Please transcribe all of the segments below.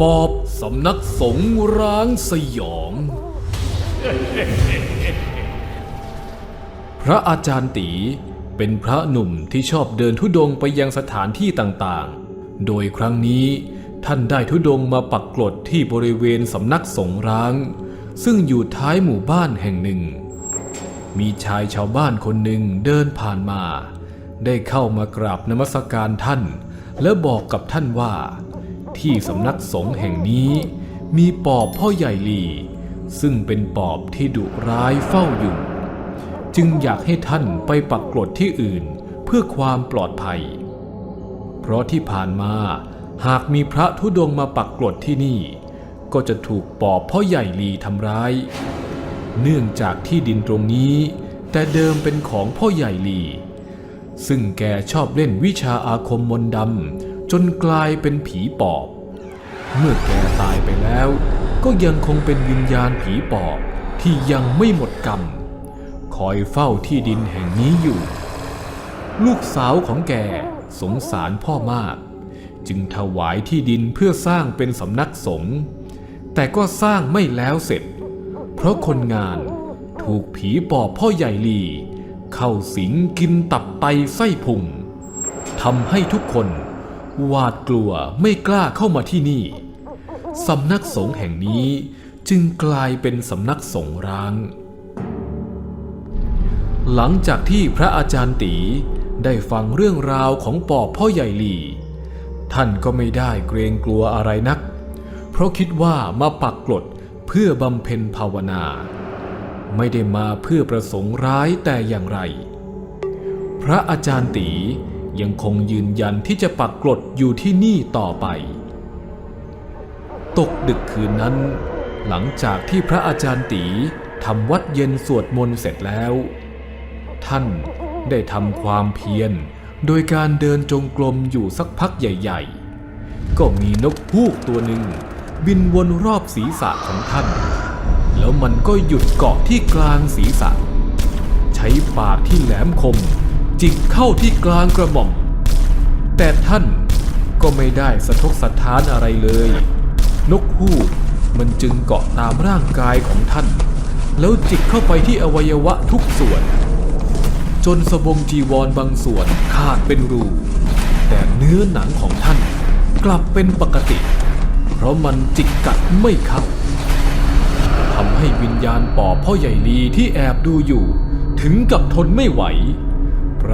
ปอบสำนักสงร้างสยอง พระอาจารย์ตีเป็นพระหนุ่มที่ชอบเดินทุดงไปยังสถานที่ต่างๆ โดยครั้งนี้ท่านได้ทุดงมาปักกลดที่บริเวณสำนักสงร้าง ซึ่งอยู่ท้ายหมู่บ้านแห่งหนึ่ง มีชายชาวบ้านคนหนึ่งเดินผ่านมา ได้เข้ามากราบนมัสการท่าน และบอกกับท่านว่า ที่สำนักสงฆ์แห่งนี้ มีปอบพ่อใหญ่ลีซึ่งเป็นปอบที่ดุร้ายเฝ้าอยู่ จึงอยากให้ท่านไปปักกลดที่อื่นเพื่อความปลอดภัย เพราะที่ผ่านมาหากมีพระธุดงค์มาปักกลดที่นี่ ก็จะถูกปอบพ่อใหญ่ลีทำร้าย เนื่องจากที่ดินตรงนี้ แต่เดิมเป็นของพ่อใหญ่ลี ซึ่งแกชอบเล่นวิชาอาคมมนต์ดำจนกลายเป็นผีปอบ เมื่อแกตายไปแล้ว ก็ยังคงเป็นวิญญาณผีปอบที่ยังไม่หมดกรรม คอยเฝ้าที่ดินแห่งนี้อยู่ ลูกสาวของแกสงสารพ่อมาก จึงถวายที่ดินเพื่อสร้างเป็นสำนักสงฆ์แต่ก็สร้างไม่แล้วเสร็จ เพราะคนงานถูกผีปอบพ่อใหญ่ลี เข้าสิงกินตับไตไส้พุงทำให้ทุกคน หวาดกลัวไม่กล้าเข้ามาที่นี่ สำนักสงฆ์แห่งนี้จึงกลายเป็นสำนักสงฆ์ร้าง หลังจากที่พระอาจารย์ตีได้ฟังเรื่องราวของปอบพ่อใหญ่หลีท่านก็ไม่ได้เกรงกลัวอะไรนัก เพราะคิดว่ามาปักกลดเพื่อบำเพ็ญภาวนา ไม่ได้มาเพื่อประสงค์ร้ายแต่อย่างไร พระอาจารย์ตี ยังคงยืนยันที่จะปักกลดอยู่ที่นี่ต่อไป ตกดึกคืนนั้น หลังจากที่พระอาจารย์ตีทำวัดเย็นสวดมนต์เสร็จแล้ว ท่านได้ทำความเพียรโดยการเดินจงกรมอยู่สักพักใหญ่ ๆ ก็มีนกฮูกตัวหนึ่ง บินวนรอบศีรษะของท่าน แล้วมันก็หยุดเกาะที่กลางศีรษะ ใช้ปากที่แหลมคม จิกเข้าที่กลางกระหม่อม แต่ท่านก็ไม่ได้สะทกสะท้านอะไรเลย นกฮูกมันจึงเกาะตามร่างกายของท่าน แล้วจิกเข้าไปที่อวัยวะทุกส่วน จนสบงจีวรบางส่วนขาดเป็นรู แต่เนื้อหนังของท่านกลับเป็นปกติ เพราะมันจิกกัดไม่เข้าทำให้วิญญาณปอบพ่อใหญ่ลีที่แอบดูอยู่ ถึงกับทนไม่ไหว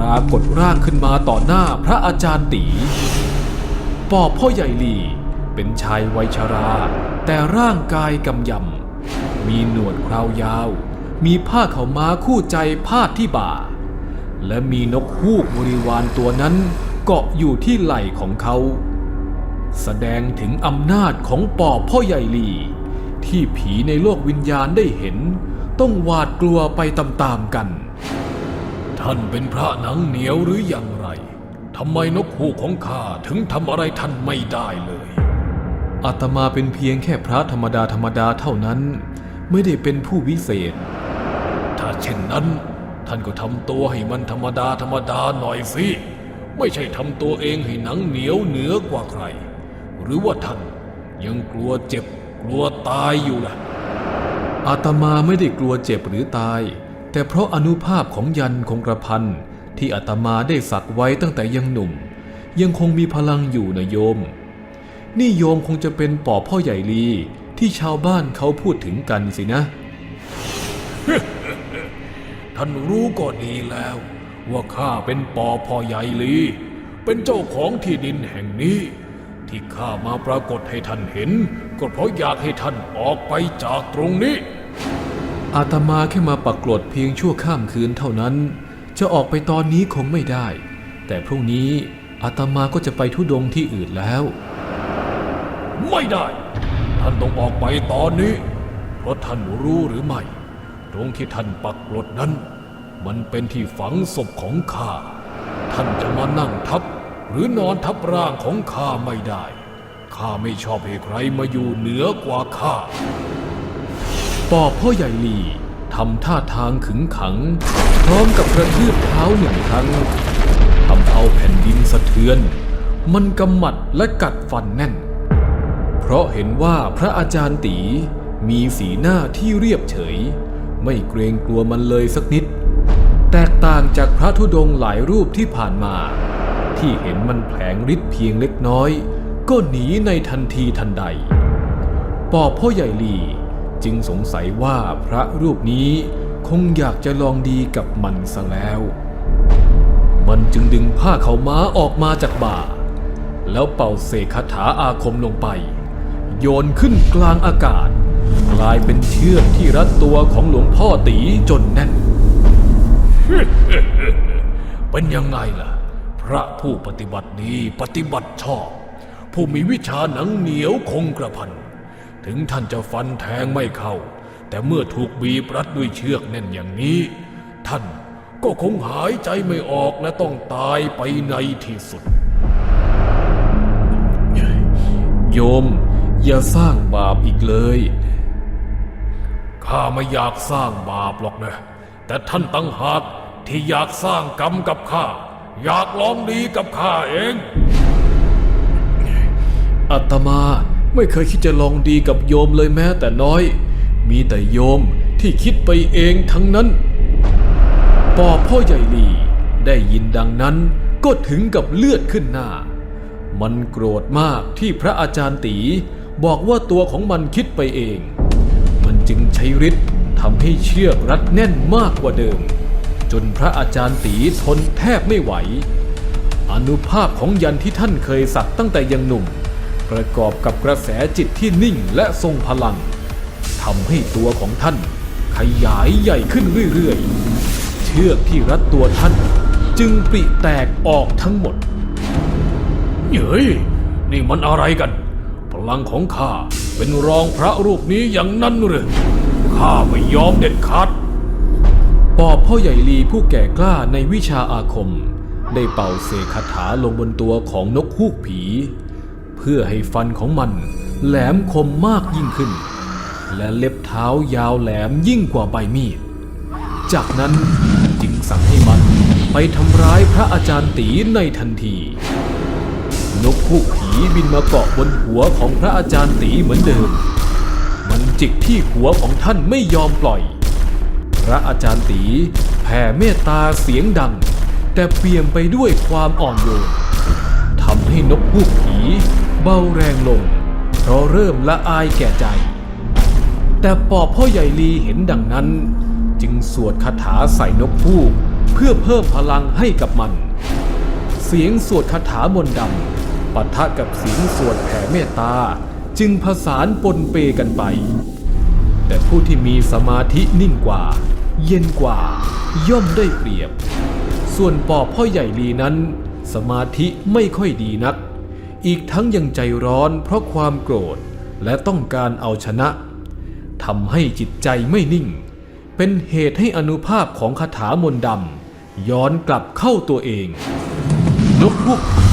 รากฏร่างขึ้นมาต่อหน้าพระอาจารย์ตีปอบพ่อใหญ่ลีเป็นชายวัยชรา แต่ร่างกายกำยำ มีหนวดคราวยาว มีผ้าเขาม้าคู่ใจพาดที่บ่า และมีนกฮูกบริวารตัวนั้นเกาะอยู่ที่ไหล่ของเขา แสดงถึงอำนาจของปอบพ่อใหญ่ลีที่ผีในโลกวิญญาณได้เห็น ต้องหวาดกลัวไปตามๆกัน ท่านเป็นพระหนังเหนียวหรืออย่างไร ทำไมนกฮูกของข้าถึงทำอะไรท่านไม่ได้เลยอาตมาเป็นเพียงแค่พระธรรมดาธรรมดาเท่านั้น ไม่ได้เป็นผู้วิเศษ ถ้าเช่นนั้น ท่านก็ทำตัวให้มันธรรมดาธรรมดาหน่อยสิ ไม่ใช่ทำตัวเองให้หนังเหนียวเหนือกว่าใคร หรือว่าท่านยังกลัวเจ็บกลัวตายอยู่ล่ะอาตมาไม่ได้กลัวเจ็บหรือตาย แต่เพราะอนุภาพของยันคงกระพันที่อาตมาได้สักไว้ตั้งแต่ยังหนุ่ม ยังคงมีพลังอยู่นะโยม นี่โยมคงจะเป็นปอบพ่อใหญ่ลีที่ชาวบ้านเขาพูดถึงกันสินะ ท่านรู้ก็ดีแล้ว ว่าข้าเป็นปอพ่อใหญ่ลีเป็นเจ้าของที่ดินแห่งนี้ ที่ข้ามาปรากฏให้ท่านเห็น ก็เพราะอยากให้ท่านออกไปจากตรงนี้ อาตมาแค่มาปักกลดเพียงชั่วข้ามคืนเท่านั้น จะออกไปตอนนี้คงไม่ได้ แต่พรุ่งนี้อาตมาก็จะไปทุดงที่อื่นแล้ว ไม่ได้ ท่านต้องออกไปตอนนี้ เพราะท่านรู้หรือไม่ ตรงที่ท่านปักกรดนั้น มันเป็นที่ฝังศพของข้า ท่านจะมานั่งทับหรือนอนทับร่างของข้าไม่ได้ ข้าไม่ชอบให้ใครมาอยู่เหนือกว่าข้า ปอบพ่อใหญ่ลีทำท่าทางขึงขัง พร้อมกับกระทืบเท้าหนึ่งครั้งทำเอาแผ่นดินสะเทือน มันกำหมัดและกัดฟันแน่น เพราะเห็นว่าพระอาจารย์ตีมีสีหน้าที่เรียบเฉย ไม่เกรงกลัวมันเลยสักนิด แตกต่างจากพระธุดงค์หลายรูปที่ผ่านมา ที่เห็นมันแผลงฤทธิ์เพียงเล็กน้อย ก็หนีในทันทีทันใด ปอบพ่อใหญ่ลี จึงสงสัยว่าพระรูปนี้คงอยากจะลองดีกับมันซะแล้ว มันจึงดึงผ้าเขาม้าออกมาจากบ่า แล้วเป่าเสกคาถาอาคมลงไป โยนขึ้นกลางอากาศ กลายเป็นเชือกที่รัดตัวของหลวงพ่อตีจนแน่น เป็นยังไงล่ะ พระผู้ปฏิบัติดีปฏิบัติชอบ ผู้มีวิชาหนังเหนียวคงกระพัน ถึงท่านจะฟันแทงไม่เข้า แต่เมื่อถูกบีบรัดด้วยเชือกแน่นอย่างนี้ ท่านก็คงหายใจไม่ออกและต้องตายไปในที่สุด โยม อย่าสร้างบาปอีกเลยข้าไม่อยากสร้างบาปหรอกนะ แต่ท่านตั้งหากที่อยากสร้างกรรมกับข้า อยากลองดีกับข้าเองอาตมา ไม่เคยคิดจะลองดีกับโยมเลยแม้แต่น้อย มีแต่โยมที่คิดไปเองทั้งนั้นปอพ่อใหญ่ลีได้ยินดังนั้นก็ถึงกับเลือดขึ้นหน้า มันโกรธมากที่พระอาจารย์ตีบอกว่าตัวของมันคิดไปเอง มันจึงใช้ฤทธิ์ทำให้เชือกรัดแน่นมากกว่าเดิม จนพระอาจารย์ตีทนแทบไม่ไหว อนุภาพของยันที่ท่านเคยสักตั้งแต่ยังหนุ่ม ประกอบกับกระแสจิตที่นิ่งและทรงพลังทำให้ตัวของท่านขยายใหญ่ขึ้นเรื่อยๆ เชือกที่รัดตัวท่านจึงปริแตกออกทั้งหมด เฮ้ย นี่มันอะไรกัน พลังของข้าเป็นรองพระรูปนี้อย่างนั้นหรือข้าไม่ยอมเด็ดขาดปอบพ่อใหญ่ลีผู้แก่กล้าในวิชาอาคม ได้เป่าเสกคาถาลงบนตัวของนกฮูกผี เพื่อให้ฟันของมันแหลมคมมากยิ่งขึ้น และเล็บเท้ายาวแหลมยิ่งกว่าใบมีด จากนั้นจึงสั่งให้มันไปทำร้ายพระอาจารย์ตีในทันที นกฮูกผีบินมาเกาะบนหัวของพระอาจารย์ตีเหมือนเดิม มันจิกที่หัวของท่านไม่ยอมปล่อย พระอาจารย์ตีแผ่เมตตาเสียงดัง แต่เปี่ยมไปด้วยความอ่อนโยน ให้นกฮูกผีเบาแรงลง เพราะเริ่มละอายแก่ใจ แต่ปอบพ่อใหญ่ลีเห็นดังนั้น จึงสวดคาถาใส่นกฮูกเพื่อเพิ่มพลังให้กับมัน เสียงสวดคาถามนดำปะทะกับเสียงสวดแผ่เมตตาจึงผสานปนเปกันไป แต่ผู้ที่มีสมาธินิ่งกว่า เย็นกว่า ย่อมได้เปรียบ ส่วนปอบพ่อใหญ่ลีนั้น สมาธิไม่ค่อยดีนัก อีกทั้งยังใจร้อนเพราะความโกรธและต้องการเอาชนะทำให้จิตใจไม่นิ่ง เป็นเหตุให้อนุภาพของคาถามนต์ดำย้อนกลับเข้าตัวเอง นกพวกผี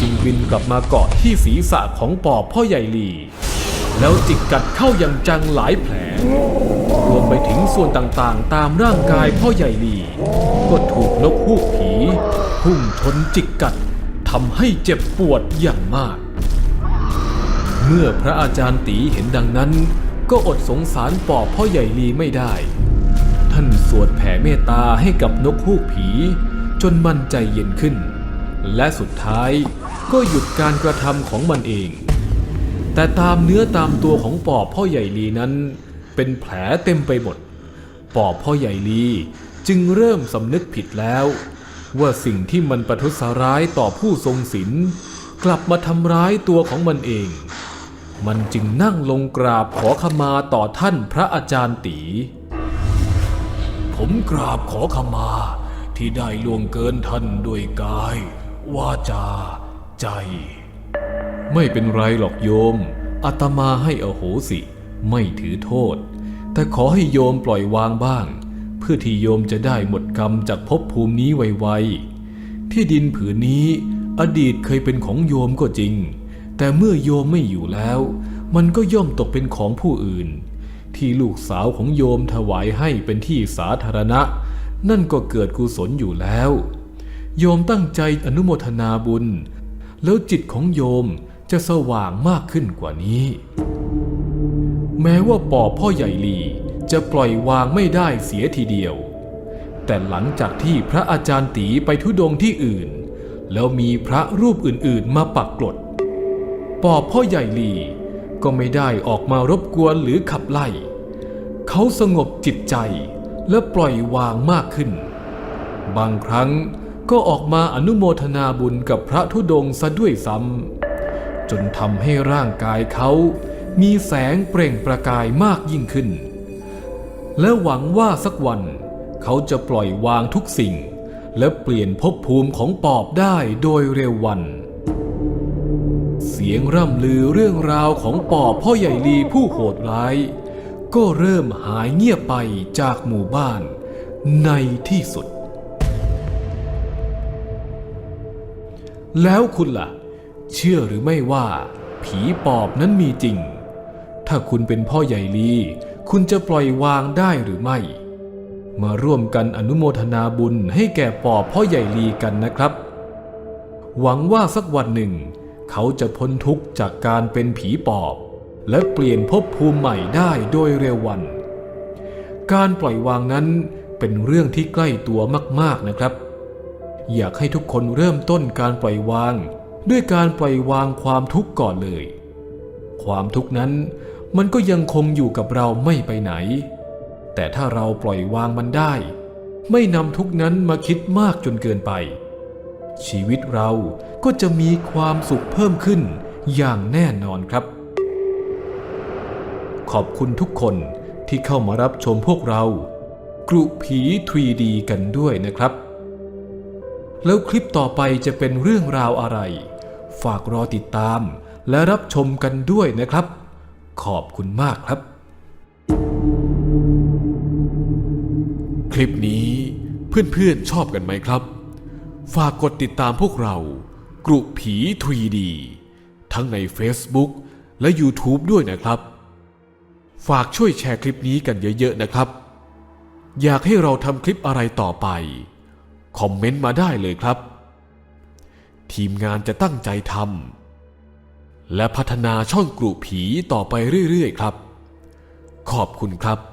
จึงบินกลับมาเกาะที่ศีรษะของปอบพ่อใหญ่ลีแล้วจิกกัดเข้าอย่างจังหลายแผล รวมไปถึงส่วนต่างๆ ตามร่างกายพ่อใหญ่ลีก็ถูกนกฮูกผี พุ่งชนจิกกัดทำให้เจ็บปวดอย่างมาก เมื่อพระอาจารย์ตีเห็นดังนั้น ก็อดสงสารปอบพ่อใหญ่ลีไม่ได้ ท่านสวดแผ่เมตตาให้กับนกฮูกผี จนมันใจเย็นขึ้น และสุดท้ายก็หยุดการกระทำของมันเอง แต่ตามเนื้อตามตัวของปอบพ่อใหญ่ลีนั้น เป็นแผลเต็มไปหมด ปอบพ่อใหญ่ลีจึงเริ่มสำนึกผิดแล้ว ว่าสิ่งที่มันประทุษร้ายต่อผู้ทรงศีลกลับมาทำร้ายตัวของมันเอง มันจึงนั่งลงกราบขอขมาต่อท่านพระอาจารย์ตี ผมกราบขอขมาที่ได้ล่วงเกินท่านด้วยกาย วาจา ใจ ไม่เป็นไรหรอกโยมอาตมาให้อโหสิ ไม่ถือโทษ แต่ขอให้โยมปล่อยวางบ้าง เพื่อที่โยมจะได้หมดกรรมจากภพภูมินี้ไวๆ ที่ดินผืนนี้อดีตเคยเป็นของโยมก็จริง แต่เมื่อโยมไม่อยู่แล้ว มันก็ย่อมตกเป็นของผู้อื่น ที่ลูกสาวของโยมถวายให้เป็นที่สาธารณะ นั่นก็เกิดกุศลอยู่แล้ว โยมตั้งใจอนุโมทนาบุญ แล้วจิตของโยมจะสว่างมากขึ้นกว่านี้ แม้ว่าปอบพ่อใหญ่ลี จะปล่อยวางไม่ได้เสียทีเดียว แต่หลังจากที่พระอาจารย์ตีไปทุดงที่อื่น แล้วมีพระรูปอื่นๆมาปักกลดปอบพ่อใหญ่ลีก็ไม่ได้ออกมารบกวนหรือขับไล่ เขาสงบจิตใจและปล่อยวางมากขึ้น บางครั้งก็ออกมาอนุโมทนาบุญกับพระธุดงซะด้วยซ้ำจนทำให้ร่างกายเขามีแสงเปล่งประกายมากยิ่งขึ้น และหวังว่าสักวัน เขาจะปล่อยวางทุกสิ่ง และเปลี่ยนภพภูมิของปอบได้โดยเร็ววัน เสียงร่ำลือเรื่องราวของปอบพ่อใหญ่ลีผู้โหดร้าย ก็เริ่มหายเงียบไปจากหมู่บ้านในที่สุด แล้วคุณล่ะ เชื่อหรือไม่ว่า ผีปอบนั้นมีจริง ถ้าคุณเป็นพ่อใหญ่ลี คุณจะปล่อยวางได้หรือไม่ มาร่วมกันอนุโมทนาบุญให้แก่ปอบพ่อใหญ่ลีกันนะครับ หวังว่าสักวันหนึ่ง เขาจะพ้นทุกข์จากการเป็นผีปอบ และเปลี่ยนภพภูมิใหม่ได้โดยเร็ววัน การปล่อยวางนั้นเป็นเรื่องที่ใกล้ตัวมาก ๆนะครับ อยากให้ทุกคนเริ่มต้นการปล่อยวาง ด้วยการปล่อยวางความทุกข์ก่อนเลย ความทุกข์นั้น มันก็ยังคงอยู่กับเราไม่ไปไหน แต่ถ้าเราปล่อยวางมันได้ ไม่นำทุกนั้นมาคิดมากจนเกินไป ชีวิตเราก็จะมีความสุขเพิ่มขึ้นอย่างแน่นอนครับ ขอบคุณทุกคนที่เข้ามารับชมพวกเรากรุผี 3D กันด้วยนะครับ แล้วคลิปต่อไปจะเป็นเรื่องราวอะไร ฝากรอติดตามและรับชมกันด้วยนะครับ ขอบคุณมากครับ คลิปนี้เพื่อนๆชอบกันไหมครับ ฝากกดติดตามพวกเรา กรุผี 3D ทั้งใน Facebook และ YouTube ด้วยนะครับ ฝากช่วยแชร์คลิปนี้กันเยอะๆนะครับ อยากให้เราทำคลิปอะไรต่อไป คอมเมนต์มาได้เลยครับ ทีมงานจะตั้งใจทำ และพัฒนาช่องกรุผีต่อไปเรื่อยๆครับ ขอบคุณครับ